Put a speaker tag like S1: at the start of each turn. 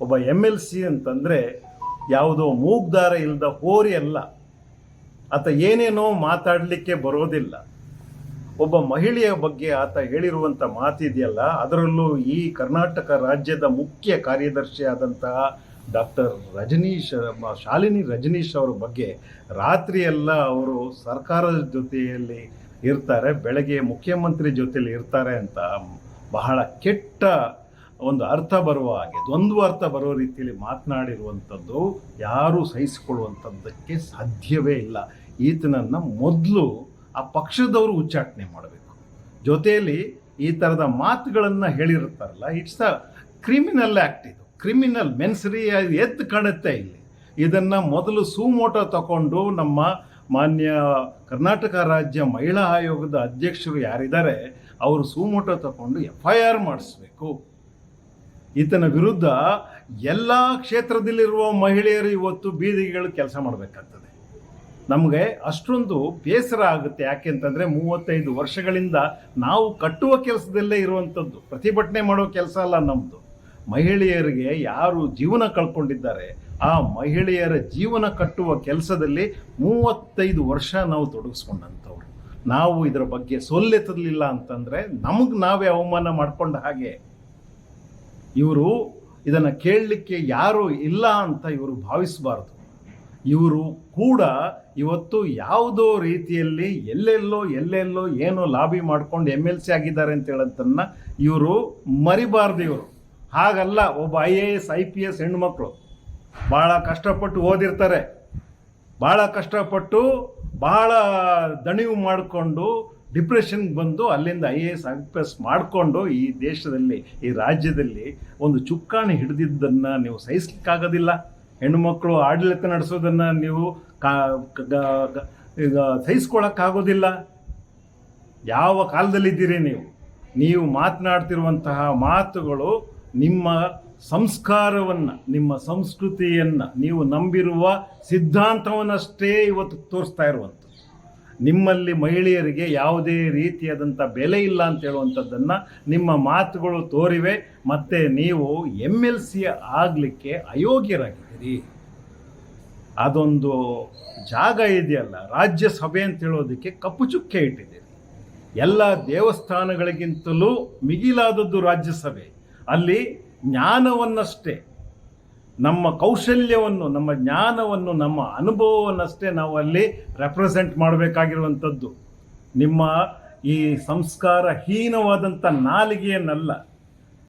S1: ಒಬ್ಬ M L C ಅಂತಂದರೆ ಯಾವುದೋ ಮೂಗ್ದಾರ ಇಲ್ಲದ ಹೋರಿ ಅಲ್ಲ. ಆತ ಏನೇನೋ ಮಾತಾಡಲಿಕ್ಕೆ ಬರೋದಿಲ್ಲ. ಒಬ್ಬ ಮಹಿಳೆಯ ಬಗ್ಗೆ ಆತ ಹೇಳಿರುವಂಥ ಮಾತಿದೆಯಲ್ಲ, ಅದರಲ್ಲೂ ಈ ಕರ್ನಾಟಕ ರಾಜ್ಯದ ಮುಖ್ಯ ಕಾರ್ಯದರ್ಶಿ ಆದಂತಹ ಡಾಕ್ಟರ್ ರಜನೀಶ್, ಶಾಲಿನಿ ರಜನೀಶ್ ಅವರ ಬಗ್ಗೆ ರಾತ್ರಿಯೆಲ್ಲ ಅವರು ಸರ್ಕಾರದ ಜೊತೆಯಲ್ಲಿ ಇರ್ತಾರೆ, ಬೆಳಗ್ಗೆ ಮುಖ್ಯಮಂತ್ರಿ ಜೊತೆಯಲ್ಲಿ ಇರ್ತಾರೆ ಅಂತ ಬಹಳ ಕೆಟ್ಟ ಒಂದು ಅರ್ಥ ಬರುವ ಹಾಗೆ, ದ್ವಂದ್ವ ಅರ್ಥ ಬರೋ ರೀತಿಯಲ್ಲಿ ಮಾತನಾಡಿರುವಂಥದ್ದು, ಯಾರೂ ಸಹಿಸಿಕೊಳ್ಳುವಂಥದ್ದಕ್ಕೆ ಸಾಧ್ಯವೇ ಇಲ್ಲ. ಈತನನ್ನು ಮೊದಲು ಆ ಪಕ್ಷದವರು ಉಚ್ಚಾಟನೆ ಮಾಡಬೇಕು. ಜೊತೆಯಲ್ಲಿ ಈ ಥರದ ಮಾತುಗಳನ್ನು ಹೇಳಿರ್ತಾರಲ್ಲ ಇಟ್ಸ್ ಅ ಕ್ರಿಮಿನಲ್ ಆ್ಯಕ್ಟ್ ಇದು. ಕ್ರಿಮಿನಲ್ ಮೆನ್ಸರಿ ಎದ್ದು ಕಾಣುತ್ತೆ ಇಲ್ಲಿ. ಇದನ್ನು ಮೊದಲು ಸುಮೋಟೋ ತಗೊಂಡು ನಮ್ಮ ಮಾನ್ಯ ಕರ್ನಾಟಕ ರಾಜ್ಯ ಮಹಿಳಾ ಆಯೋಗದ ಅಧ್ಯಕ್ಷರು ಯಾರಿದ್ದಾರೆ, ಅವರು ಸುಮೋಟೋ ತಗೊಂಡು ಎಫ್ ಐ ಆರ್ ಮಾಡಿಸ್ಬೇಕು. ಈತನ ವಿರುದ್ಧ ಎಲ್ಲ ಕ್ಷೇತ್ರದಲ್ಲಿರುವ ಮಹಿಳೆಯರು ಇವತ್ತು ಬೀದಿಗಳು ಕೆಲಸ ಮಾಡಬೇಕಾಗ್ತದೆ. ನಮಗೆ ಅಷ್ಟೊಂದು ಬೇಸರ ಆಗುತ್ತೆ. ಯಾಕೆಂತಂದರೆ ಮೂವತ್ತೈದು ವರ್ಷಗಳಿಂದ ನಾವು ಕಟ್ಟುವ ಕೆಲಸದಲ್ಲೇ ಇರುವಂಥದ್ದು, ಪ್ರತಿಭಟನೆ ಮಾಡೋ ಕೆಲಸ ಅಲ್ಲ ನಮ್ಮದು ಮಹಿಳೆಯರಿಗೆ ಯಾರು ಜೀವನ ಕಳ್ಕೊಂಡಿದ್ದಾರೆ, ಆ ಮಹಿಳೆಯರ ಜೀವನ ಕಟ್ಟುವ ಕೆಲಸದಲ್ಲಿ ಮೂವತ್ತೈದು ವರ್ಷ ನಾವು ತೊಡಗಿಸ್ಕೊಂಡಂಥವ್ರು. ನಾವು ಇದರ ಬಗ್ಗೆ ಸೊಲ್ಲೆತ್ತಲಿಲ್ಲ ಅಂತಂದರೆ ನಮಗೆ ನಾವೇ ಅವಮಾನ ಮಾಡ್ಕೊಂಡ ಹಾಗೆ ಇವರು ಇದನ್ನು ಕೇಳಲಿಕ್ಕೆ ಯಾರು ಇಲ್ಲ ಅಂತ ಇವರು ಭಾವಿಸಬಾರ್ದು. ಇವರು ಕೂಡ ಇವತ್ತು ಯಾವುದೋ ರೀತಿಯಲ್ಲಿ ಎಲ್ಲೆಲ್ಲೋ ಎಲ್ಲೆಲ್ಲೋ ಏನೋ ಲಾಬಿ ಮಾಡ್ಕೊಂಡು ಎಂ ಎಲ್ ಸಿ ಆಗಿದ್ದಾರೆ ಅಂತ ಹೇಳೋದನ್ನು ಇವರು ಮರಿಬಾರ್ದು ಇವರು. ಹಾಗಲ್ಲ, ಒಬ್ಬ I A S I P S ಹೆಣ್ಮಕ್ಳು ಭಾಳ ಕಷ್ಟಪಟ್ಟು ಓದಿರ್ತಾರೆ. ಭಾಳ ಕಷ್ಟಪಟ್ಟು ಬಹಳ ದಣಿವು ಮಾಡಿಕೊಂಡು ಡಿಪ್ರೆಷನ್ಗೆ ಬಂದು ಅಲ್ಲಿಂದ I A S, I P S ಮಾಡಿಕೊಂಡು ಈ ದೇಶದಲ್ಲಿ, ಈ ರಾಜ್ಯದಲ್ಲಿ ಒಂದು ಚುಕ್ಕಾಣಿ ಹಿಡಿದಿದ್ದನ್ನು ನೀವು ಸಹಿಸ್ಲಿಕ್ಕಾಗೋದಿಲ್ಲ. ಹೆಣ್ಣುಮಕ್ಕಳು ಆಡಳಿತ ನಡೆಸೋದನ್ನು ನೀವು ಕಾ ಈಗ ಸಹಿಸ್ಕೊಳಕ್ಕಾಗೋದಿಲ್ಲ. ಯಾವ ಕಾಲದಲ್ಲಿದ್ದೀರಿ ನೀವು? ನೀವು ಮಾತನಾಡ್ತಿರುವಂತಹ ಮಾತುಗಳು ನಿಮ್ಮ ಸಂಸ್ಕಾರವನ್ನು, ನಿಮ್ಮ ಸಂಸ್ಕೃತಿಯನ್ನು ನೀವು ನಂಬಿರುವ ಸಿದ್ಧಾಂತವನ್ನಷ್ಟೇ ಇವತ್ತು ತೋರಿಸ್ತಾ ಇರುವಂಥದ್ದು. ನಿಮ್ಮಲ್ಲಿ ಮಹಿಳೆಯರಿಗೆ ಯಾವುದೇ ರೀತಿಯಾದಂಥ ಬೆಲೆ ಇಲ್ಲ ಅಂತ ಹೇಳುವಂಥದ್ದನ್ನು ನಿಮ್ಮ ಮಾತುಗಳು ತೋರಿವೆ. ಮತ್ತು ನೀವು ಎಂ ಎಲ್ ಸಿ ಆಗಲಿಕ್ಕೆ ಅಯೋಗ್ಯರಾಗಿದ್ದೀರಿ. ಅದೊಂದು ಜಾಗ ಇದೆಯಲ್ಲ, ರಾಜ್ಯಸಭೆ ಅಂತ ಹೇಳೋದಕ್ಕೆ ಕಪ್ಪು ಚುಕ್ಕೆ ಇಟ್ಟಿದ್ದೀರಿ. ಎಲ್ಲ ದೇವಸ್ಥಾನಗಳಿಗಿಂತಲೂ ಮಿಗಿಲಾದದ್ದು ರಾಜ್ಯಸಭೆ. ಅಲ್ಲಿ ಜ್ಞಾನವನ್ನಷ್ಟೇ ನಮ್ಮ ಕೌಶಲ್ಯವನ್ನು, ನಮ್ಮ ಜ್ಞಾನವನ್ನು, ನಮ್ಮ ಅನುಭವವನ್ನಷ್ಟೇ ನಾವು ಅಲ್ಲಿ ರೆಪ್ರೆಸೆಂಟ್ ಮಾಡಬೇಕಾಗಿರುವಂಥದ್ದು. ನಿಮ್ಮ ಈ ಸಂಸ್ಕಾರ ಹೀನವಾದಂಥ ನಾಲಿಗೆಯನ್ನಲ್ಲ.